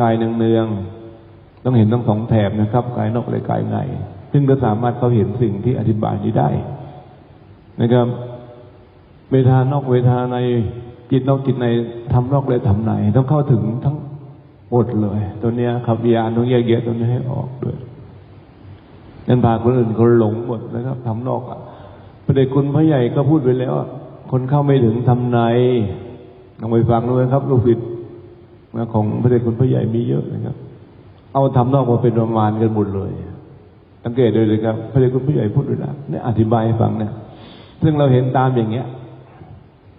กายเนืองๆต้องเห็นทั้งสองแถบนะครับ กายนอกและกายใน ซึ่งก็สามารถเขาเห็นสิ่งที่อธิบายนี้ได้ นะครับ เวทานอกเวทนาในจิตนอกจิตในทำนอกและทำในต้องเข้าถึงทั้งหมดเลย ตัวเนี้ยครับวิญญาณต้องแยกแยะตัวนี้ให้ออกด้วยนั่นพาคนอื่นคนหลงหมดนะครับทำนอกอะพระเดชคุณพระใหญ่ก็พูดไปแล้วอะคนเข้าไม่ถึงทำในลองไปฟังด้วยครับ ลูกศิษย์ นะของพระเดชคุณพระใหญ่มีเยอะนะครับ เอาทำนอกมาเป็นประมาณกันหมดเลยสังเกตดูเลยครับ พระเดชคุณพระใหญ่พูดด้วยนะเนี่ยอธิบายให้ฟังเนี่ยซึ่งเราเห็นตามอย่างเงี้ย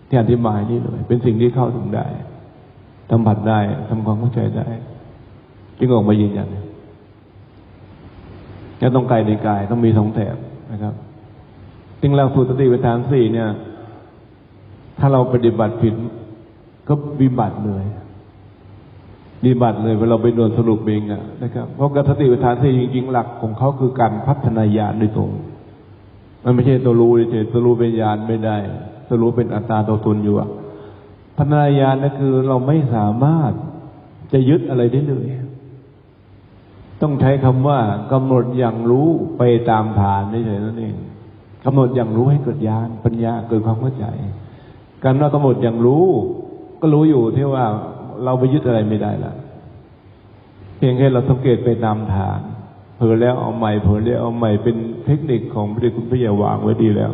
ที่อธิบายนี่เลย เป็นสิ่งที่เข้าถึงได้สัมผัสได้ทำความเข้าใจได้จึงออกมายืนยันจะต้องกายในกายต้องมีสองแถบนะครับจึงหลักสูตรสติปัฏฐานสี่เนี่ย ถ้าเราปฏิบัติผิดก็วิบัติเลย วิบัติเลยเวลาเราไปโดนสรุปเองอะนะครับ เพราะการสติปัฏฐานสี่จริงๆหลักของเขาคือการพัฒนาญาณโดยตรง มันไม่ใช่ตัวรู้เฉยตัวรู้เป็นญาณไม่ได้ตัวรู้เป็นอัตตาตัวตนอยู่อะพัฒนาญาณนั่นคือเราไม่สามารถจะยึดอะไรได้เลย ต้องใช้คำว่ากำหนดอย่างรู้ไปตามฐานเฉยนั่นเองกำหนดอย่างรู้ให้เกิดญาณปัญญาเกิดความเข้าใจ การว่ากำหนดอย่างรู้ ก็รู้อยู่ที่ว่า เราไปยึดอะไรไม่ได้ละเพียงแค่เราสังเกตไปตามฐานเผลอแล้วเอาใหม่เผลอแล้วเอาใหม่เป็นเทคนิคของพระเดชคุณพระยาวางไว้ดีแล้ว